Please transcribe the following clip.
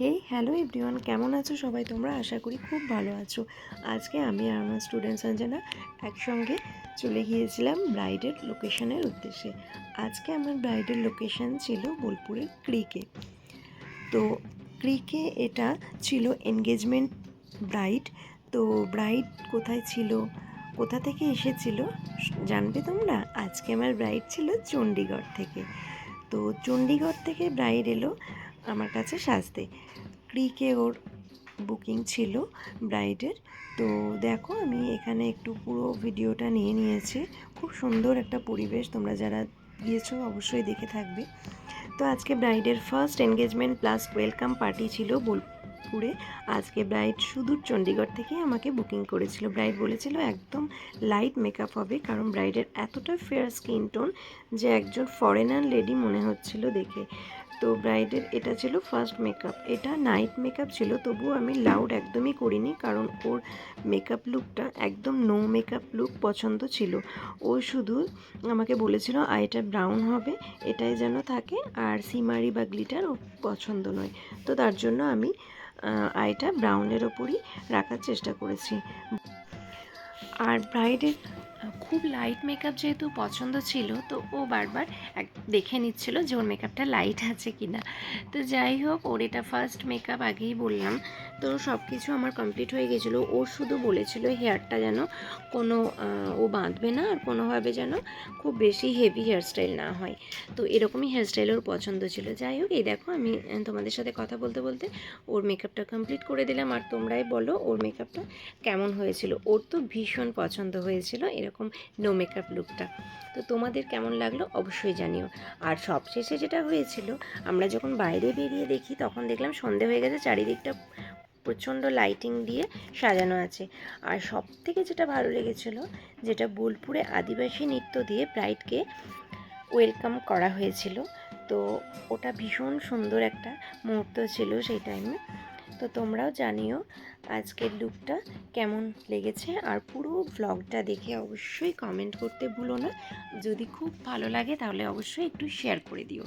Hey hello everyone কেমন আছো সবাই? তোমরা আশা করি খুব ভালো আছো। আজকে আমি আর আমার স্টুডেন্ট সঞ্জনা একসঙ্গে চলে গিয়েছিলাম ব্রাইডের লোকেশনের উদ্দেশ্যে। আজকে আমার ব্রাইডের লোকেশন ছিল বোলপুরের ক্রিকে। তো ক্রিকে এটা ছিল এনগেজমেন্ট ব্রাইড তো ব্রাইড কোথায় ছিল? কোথা থেকে এসেছিল? জানবে তোমরা? আজকে আমার ব্রাইড ছিল চণ্ডীগড় থেকে। তো চণ্ডীগড় থেকে ব্রাইড এলো আমার কাছে সাজতে ক্রিকে ওর বুকিং ছিল ব্রাইডের তো দেখো, আমি এখানে একটু পুরো ভিডিওটা নিয়ে নিয়েছি। খুব সুন্দর একটা পরিবেশ তোমরা যারা গিয়েছো অবশ্যই দেখে থাকবে। তো আজকে ব্রাইডের first engagement plus welcome party ছিল বোলপুরে আজকে ব্রাইড সুদূর চণ্ডীগড় থেকে আমাকে বুকিং করেছিল। ব্রাইড বলেছিল একদম লাইট মেকআপ হবে, কারণ ব্রাইডের এতটা ফেয়ার স্কিন টোন যে একজন ফরেনার লেডি মনে হচ্ছিল দেখে। তো ব্রাইডের এটা ছিল ফার্স্ট মেকআপ এটা নাইট মেকআপ ছিল, তবুও আমি লাউড একদমই করিনি, কারণ ওর মেকআপ লুকটা একদম নো মেকআপ লুক পছন্দ ছিল। ও শুধু আমাকে বলেছিল আইটা ব্রাউন হবে, এটাই যেন থাকে, আর সিমারি বা গ্লিটার ও পছন্দ নয়। তো তার জন্য আমি আইটা ব্রাউনের ওপরই রাখার চেষ্টা করেছি। আর ব্রাইডের খুব লাইট মেকআপ যেহেতু পছন্দ ছিল, তো ও বারবার এক, দেখে নিচ্ছিল যে ওর মেকআপটা লাইট আছে কি না তো যাই হোক, ওর এটা ফার্স্ট মেকআপ আগেই বললাম। তো সব কিছু আমার কমপ্লিট হয়ে গেছিল। ও শুধু বলেছিল হেয়ারটা যেন কোনো ও বাঁধবে না আর কোনোভাবে যেন খুব বেশি হেভি হেয়ারস্টাইল না হয়। তো এরকমই হেয়ারস্টাইল ওর পছন্দ ছিল। যাই হোক, এই দেখো আমি তোমাদের সাথে কথা বলতে বলতে ওর মেকআপটা কমপ্লিট করে দিলাম। আর তোমরাই বলো ওর মেকআপটা কেমন হয়েছিল। ওর তো ভীষণ পছন্দ হয়েছিল। এরকম নো মেকআপ লুকটা তো তোমাদের কেমন লাগল অবশ্যই জানিও। আর সবশেষে যেটা হয়েছিল, আমরা যখন বাইরে বেরিয়ে দেখি, তখন দেখলাম সন্ধে হয়ে গেছে, চারিদিকটা প্রচণ্ড লাইটিং দিয়ে সাজানো আছে। আর সব থেকে যেটা ভালো লেগেছিল, যেটা বোলপুরে আদিবাসী নৃত্য দিয়ে ব্রাইডকে ওয়েলকাম করা হয়েছিল, তো ওটা ভীষণ সুন্দর একটা মুহূর্ত ছিল সেই টাইমে তো তোমরাও জানিও আজকের লুকটা কেমন লেগেছে। আর পুরো ব্লগটা দেখে অবশ্যই কমেন্ট করতে ভুলো না। যদি খুব ভালো লাগে তাহলে অবশ্যই একটু শেয়ার করে দিও।